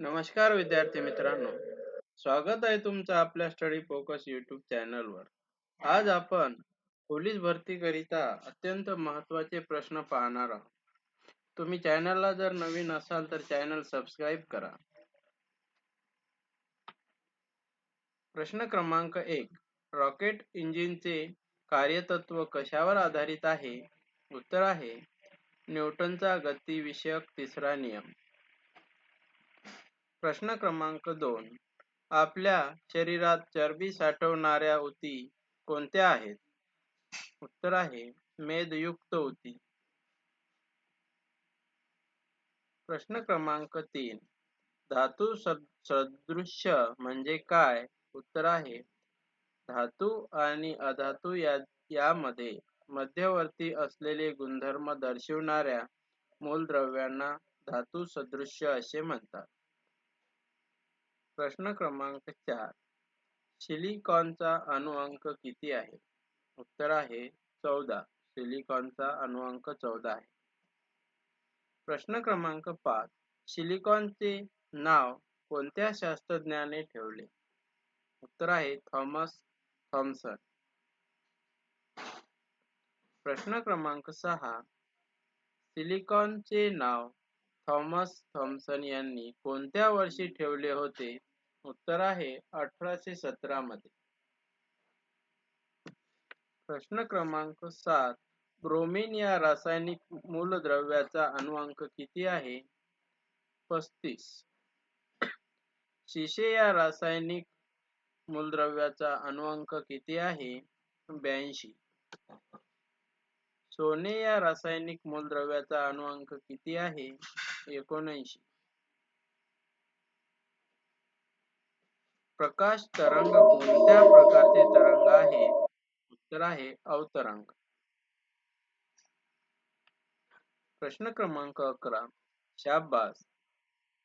नमस्कार विद्यार्थी मित्रांनो. स्वागत आहे तुमचं आपल्या स्टडी फोकस युट्यूब चॅनलवर. आज आपण पोलीस भरतीकरिता अत्यंत महत्त्वाचे प्रश्न पाहणार आहोत. तुम्ही चॅनलला जर नवीन असाल तर चॅनल सबस्क्राईब करा. प्रश्न क्रमांक एक रॉकेट इंजिनचे कार्यतत्व कशावर आधारित आहे? उत्तर आहे न्यूटनचा गतीविषयक तिसरा नियम. प्रश्न क्रमांक दोन. आपल्या शरीरात चरबी साठवणाऱ्या ऊती कोणत्या आहेत? उत्तर आहे मेदयुक्त ऊती प्रश्न क्रमांक तीन. धातू सदृश्य म्हणजे काय? उत्तर आहे धातू आणि अधातू या यामध्ये मध्यवर्ती असलेले गुणधर्म दर्शवणाऱ्या मूलद्रव्यांना धातू सदृश्य असे म्हणतात. प्रश्न क्रमांक चार. सिलिकॉनचा अणुअंक किती आहे? उत्तर आहे चौदा. सिलिकॉनचा अणुअंक चौदा आहे. प्रश्न क्रमांक पाच. सिलिकॉनचे नाव कोणत्या शास्त्रज्ञाने ठेवले? उत्तर आहे थॉमस थॉमसन. प्रश्न क्रमांक सहा. सिलिकॉनचे नाव थॉमस थॉमसन यांनी कोणत्या वर्षी ठेवले होते? उत्तर आहे अठराशे सतरा मध्ये. प्रश्न क्रमांक सात ब्रोमिन या रासायनिक मूलद्रव्याचा अनुवांक किती आहे? पस्तीस. शिशे या रासायनिक मूलद्रव्याचा अनुवांक किती आहे? ब्याऐंशी. सोने या रासायनिक मूलद्रव्याचा अनुवांक किती आहे? एकोणऐंशी. प्रकाश तरंग कोणत्या प्रकारचे तरंग आहे? उत्तर आहे अवतरंग. प्रश्न क्रमांक अकरा. शाबास.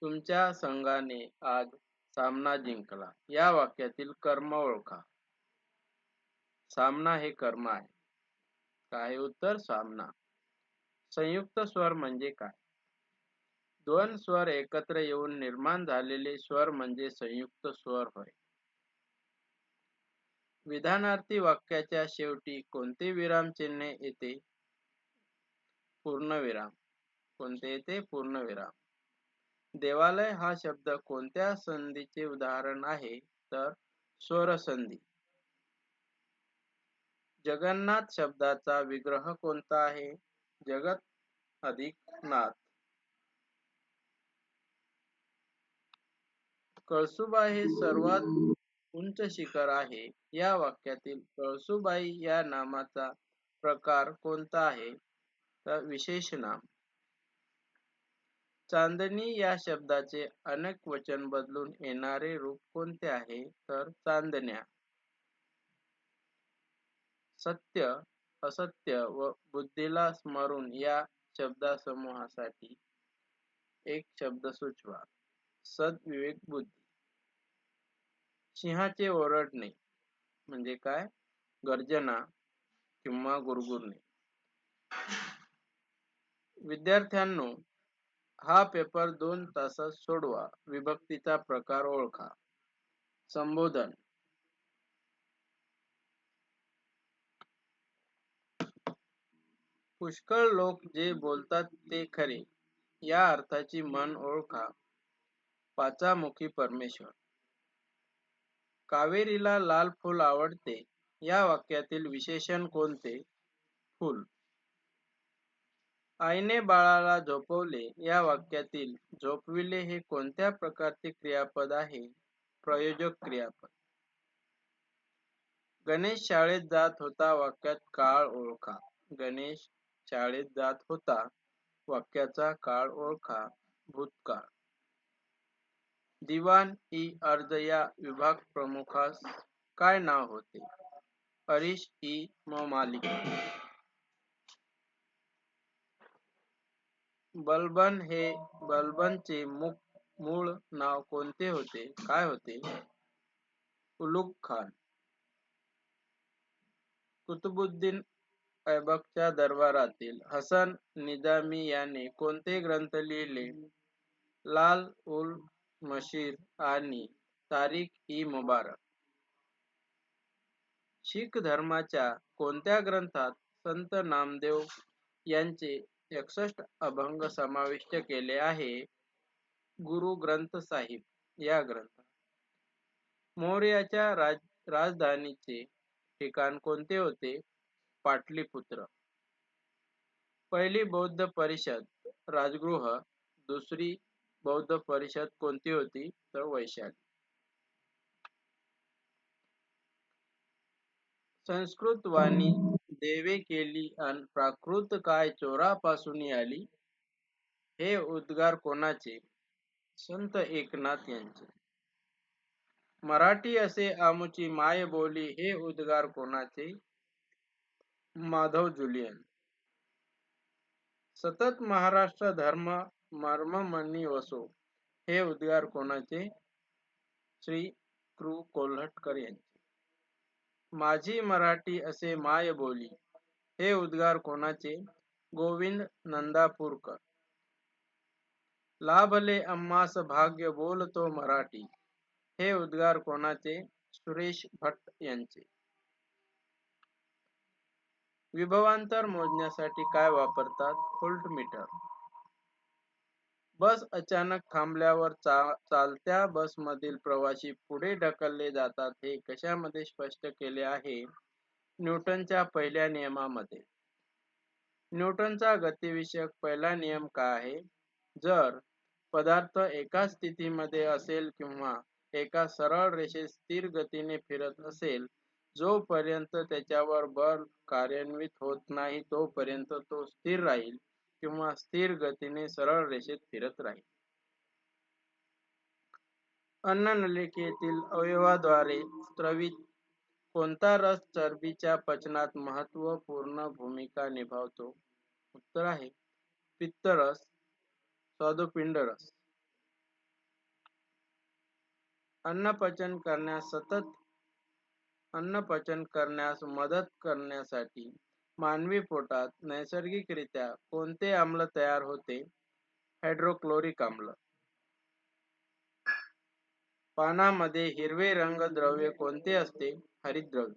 तुमच्या संघाने आज सामना जिंकला. या वाक्यातील कर्म ओळखा. सामना हे कर्म आहे. काय उत्तर? सामना. संयुक्त स्वर म्हणजे काय? दोन स्वर एकत्र येऊन निर्माण झालेले स्वर म्हणजे संयुक्त स्वर होय. विधानार्थी वाक्याच्या शेवटी कोणते विराम चिन्ह येते? पूर्णविराम. कोणते येते? पूर्णविराम. देवालय हा शब्द कोणत्या संधीचे उदाहरण आहे? तर स्वर संधी. जगन्नाथ शब्दाचा विग्रह कोणता आहे? जगत अधिक नाथ कळसुबाई हे सर्वात उंच शिखर आहे. या वाक्यातील कळसुबाई या नामाचा प्रकार कोणता आहे? तर विशेष नाम. चांदणी या शब्दाचे अनेक वचन बदलून येणारे रूप कोणते आहे? तर चांदण्या. सत्य असत्य व बुद्धीला स्मरून या शब्दासमूहासाठी एक शब्द सुचवा. सद्विवेक बुद्धी. सिंहाचे ओरडणे म्हणजे काय? गर्जना किंवा गुरगुरणे. विद्यार्थ्यांनो हा पेपर दोन तासात सोडवा. विभक्तीचा प्रकार ओळखा. संबोधन. पुष्कळ लोक जे बोलतात ते खरे. या अर्थाची मन ओळखा. पाचामुखी परमेश्वर. कावेरीला लाल फूल आवडते. या वाक्यातील विशेषण कोणते? फूल. आईने बाळाला झोपवले. या वाक्यातील झोपविले हे कोणत्या प्रकारचे क्रियापद आहे? प्रयोजक क्रियापद. गणेश शाळेत जात होता वाक्यात काळ ओळखा. गणेश शाळेत जात होता वाक्याचा काळ ओळखा भूतकाळ. दिवाण इ अर्ज या विभाग प्रमुखास काय नाव होते? हरीश इ मालिक बलबन हे बलबनचे मुख मूळ नाव कोणते होते? काय होते? उलुक खान. कुतुबुद्दीन ऐबकच्या दरबारातील हसन निजामी याने कोणते ग्रंथ लिहिले? लाल उल मशीद आणि तारीख ई मुबारक. शीख धर्माच्या कोणत्या ग्रंथात संत नामदेव यांचे एकसष्ट अभंग समाविष्ट केले आहे? गुरु ग्रंथ साहिब या ग्रंथ मौर्याच्या राज राजधानीचे ठिकाण कोणते होते? पाटलीपुत्र. पहिली बौद्ध परिषद राजगृह दुसरी बौद्ध परिषद कोणती होती? तर वैशाली. संस्कृत वाणी देवे केली आणि प्राकृत काय चोरापासून आली? हे उद्गार कोणाचे? संत एकनाथ यांचे. मराठी असे आमुची माय बोली हे उद्गार कोणाचे? माधव जुलियन. सतत महाराष्ट्र धर्म मर्ममनी वसो हे उद्गार कोणाचे? श्री कृ कोल्हटकर यांचे. माझी मराठी असे माय बोली. हे उद्गार कोणाचे? गोविंद नंदापूरकर. लाभले अम्मास भाग्य बोलतो मराठी. हे उद्गार कोणाचे? सुरेश भट्ट यांचे. विभवांतर मोजण्यासाठी काय वापरतात? मीटर बस अचानक थांबल्यावर चा चालत्या बसमधील प्रवासी पुढे ढकलले जातात हे कशामध्ये स्पष्ट केले आहे? न्यूटनच्या पहिल्या नियमामध्ये. न्यूटनचा गतिविषयक पहिला नियम काय आहे? जर पदार्थ एका स्थितीमध्ये असेल किंवा एका सरळ रेषेत स्थिर गतीने फिरत असेल जोपर्यंत त्याच्यावर बल कार्यान्वित होत नाही तोपर्यंत तो स्थिर राहील. किंवा स्थिर गतीने सरळ रेषेत फिरत राहील. अन्ननलिकेतील अवयवाद्वारे स्त्रवित कोणता रस चरबीच्या पचनात महत्त्वपूर्ण भूमिका निभावतो? उत्तर आहे पित्तरस स्वादुपिंड रस. अन्नपचन करण्यास सतत अन्नपचन करण्यास मदत करण्यासाठी मानवी पोटात नैसर्गिकरित्या कोणते आम्ल तयार होते? हायड्रोक्लोरिक आम्ल. पानामध्ये हिरवे रंग द्रव्य कोणते असते? हरितद्रव्य.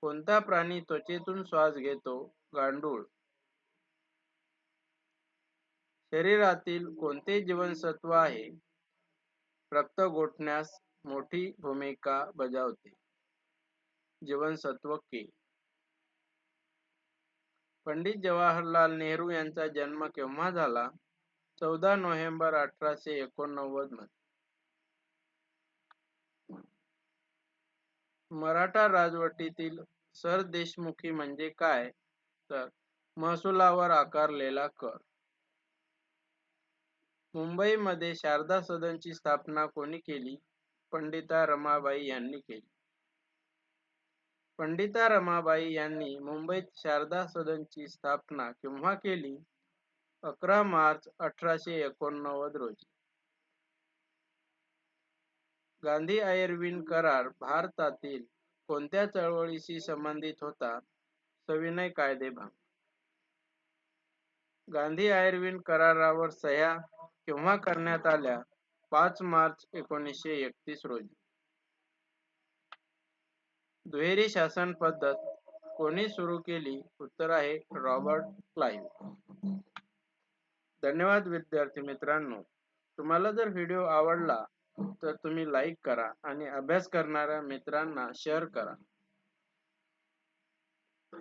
कोणता प्राणी त्वचेतून श्वास घेतो? गांडूळ. शरीरातील कोणते जीवनसत्व आहे? रक्त गोठण्यास मोठी भूमिका बजावते. जीवनसत्व के. पंडित जवाहरलाल नेहरू यांचा जन्म केव्हा झाला? चौदा नोव्हेंबर अठराशे एकोणनव्वदमध्ये. मराठा राजवटीतील सरदेशमुखी म्हणजे काय? तर महसुलावर आकारलेला कर. मुंबईमध्ये शारदा सदनची स्थापना कोणी केली? पंडिता रमाबाई यांनी केली. पंडिता रमाबाई यांनी मुंबईत शारदा सदनची स्थापना केव्हा केली? अकरा मार्च अठराशे एकोणनव्वद रोजी. गांधी आयर्विन करार भारतातील कोणत्या चळवळीशी संबंधित होता? सविनय कायदेभंग. गांधी आयर्विन करारावर सह्या केव्हा करण्यात आल्या? पाच मार्च एकोणीसशे एकतीस रोजी. दुहेरी शासन पद्धत कोणी सुरू केली उत्तर आहे रॉबर्ट क्लाइव्ह धन्यवाद विद्यार्थी मित्रांनो. तुम्हाला जर व्हिडिओ आवडला तर तुम्ही लाईक करा आणि अभ्यास करणाऱ्या मित्रांना शेअर करा.